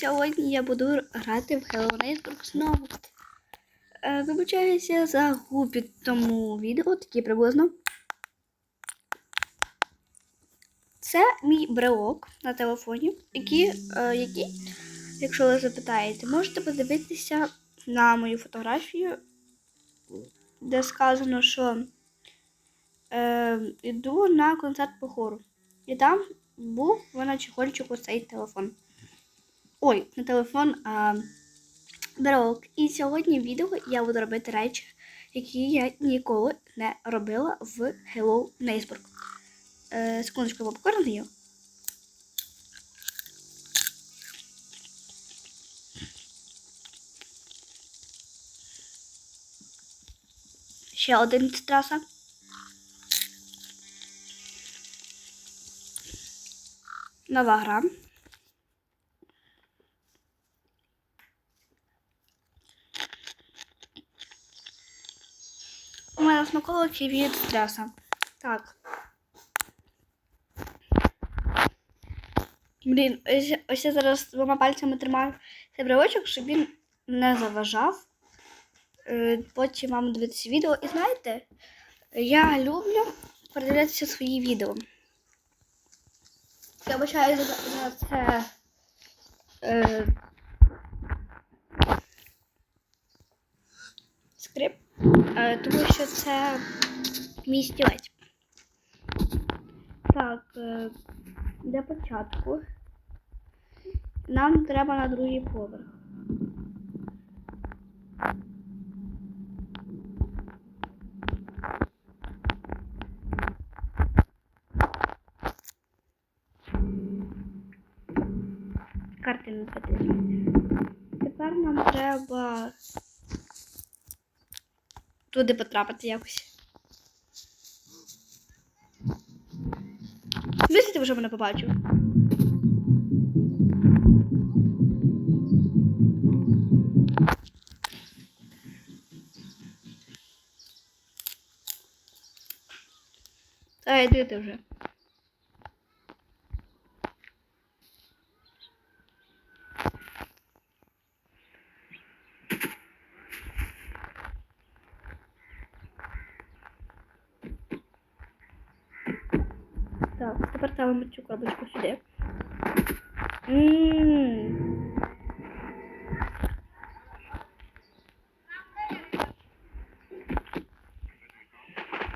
Сьогодні я буду грати в Hello Neighbor знову. Е, Вибачаюся за губітому відео, такі приблизно. Це мій брелок на телефоні, який, е, який, якщо ви запитаєте, можете подивитися на мою фотографію, де сказано, що е, йду на концерт по хору. І там був на чехольчику цей телефон. Ой, не телефон, а брелок. І сьогодні в відео я буду робити речі, які я ніколи не робила в Hello Neighbor. Е, секундочку, попкорн даю. Ще один траса. Нова гра. Смаколики від стряса. Так. Блін, ось, ось я зараз двома пальцями тримаю цей брелочок, щоб він не заважав. Е, Потім вам дивитися відео. І знаєте, я люблю передивлятися свої відео. Я вибачаю за, за це. Е, скрип, е, тому що це мій стілець. Так, е, для початку нам треба на другий поверх. Карти не. Тепер нам треба туди потрапити якось. Дивіться, ти вже мене побачив. Та йди ти вже. Тепер ставимо цю коробочку сюди.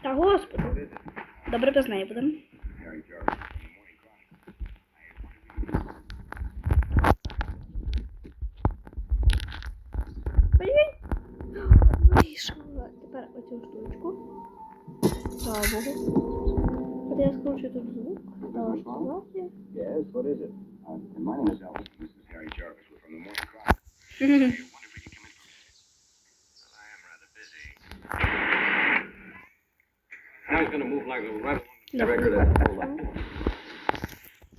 Та господи. Добре без неї будемо. Вийшла. Тепер оцю штучку. Слава Богу. От я скручу тут звук. Yes, what is it? Uh, my name is Elvis. This is Harry Jarvis. We're from the Morning Chronicle. I am rather busy. Now he's gonna move like a right Да. Record on.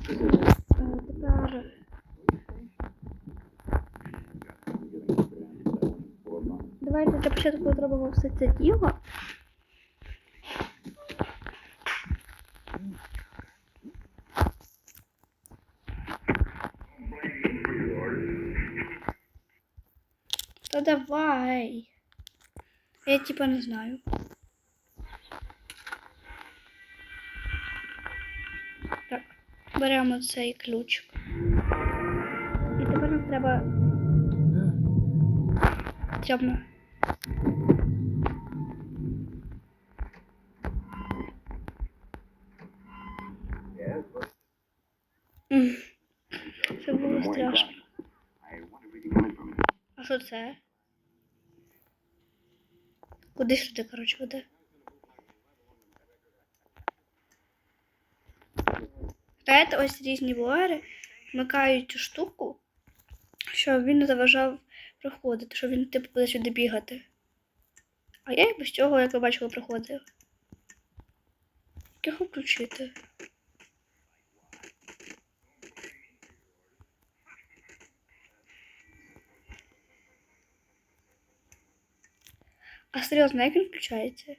Е, Тепер давайте для початку зробимо все це діло. Та давай. Я типа не знаю. Так, беремо цей ключик. І тепер нам треба. Темно. Yes, Це? Куди сюди, коротше, веде? Знаєте, ось різні блогери вмикають цю штуку, щоб він не заважав проходити, щоб він типу буде сюди бігати. А я і без цього, як ви бачили, проходив. Як його включити? Серйозно, як він включається?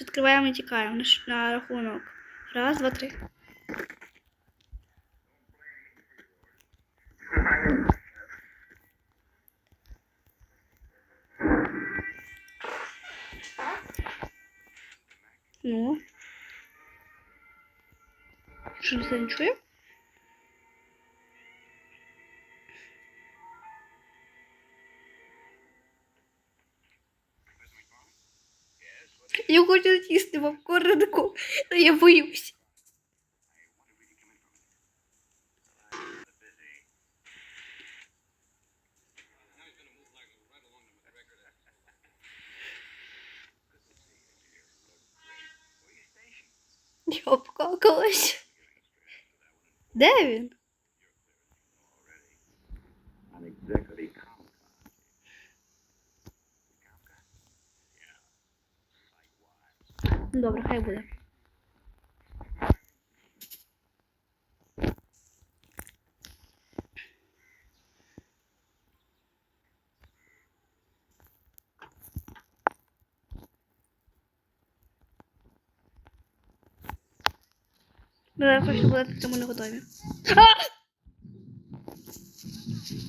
Відкриваємо і тікаємо на, на рахунок. Раз, два, три. Ну. Що не чує? Я хочу сісти в коридку, але я боюсь. Now he's gonna move like a right along the McGregor there. Я обкакалась. Де він? Добре, хай буде. Ну, я хочу були к цьому не готові.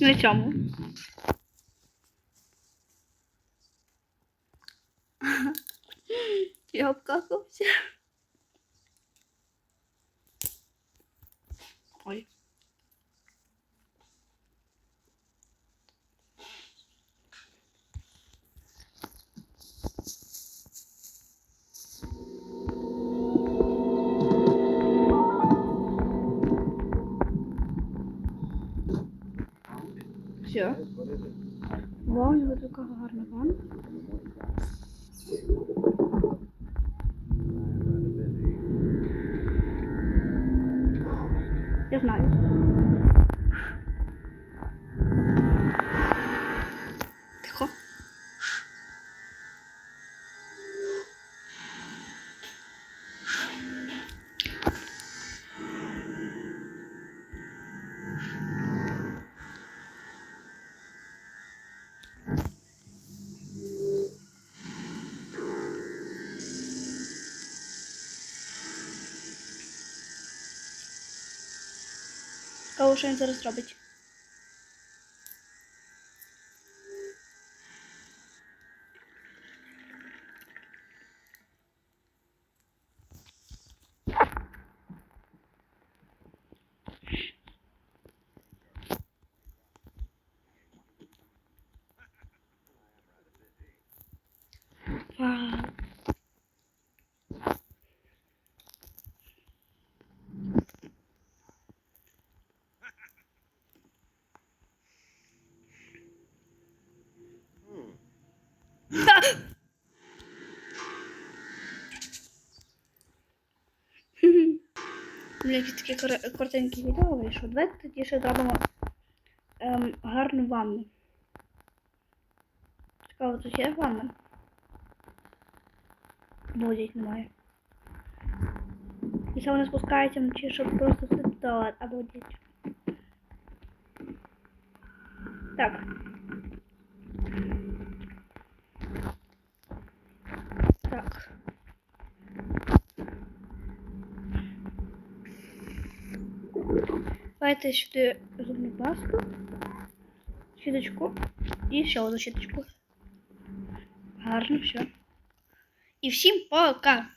На цьому. Я обкакався. Ой. Все. Вау, у нього така гарна ванна. Я Кого що він якісь такі кор- коротенькі відео вийшло. Давайте тоді ще зробимо ем, гарну ванну. Цікаво, тут є ванна? Обалдеть немає. І саме не спускається вночі, щоб просто в туалет. Обалдеть. Так. Так. Давайте сюди зубну пасту, щіточку і ще одну щіточку. Гарно, все. І всім пока!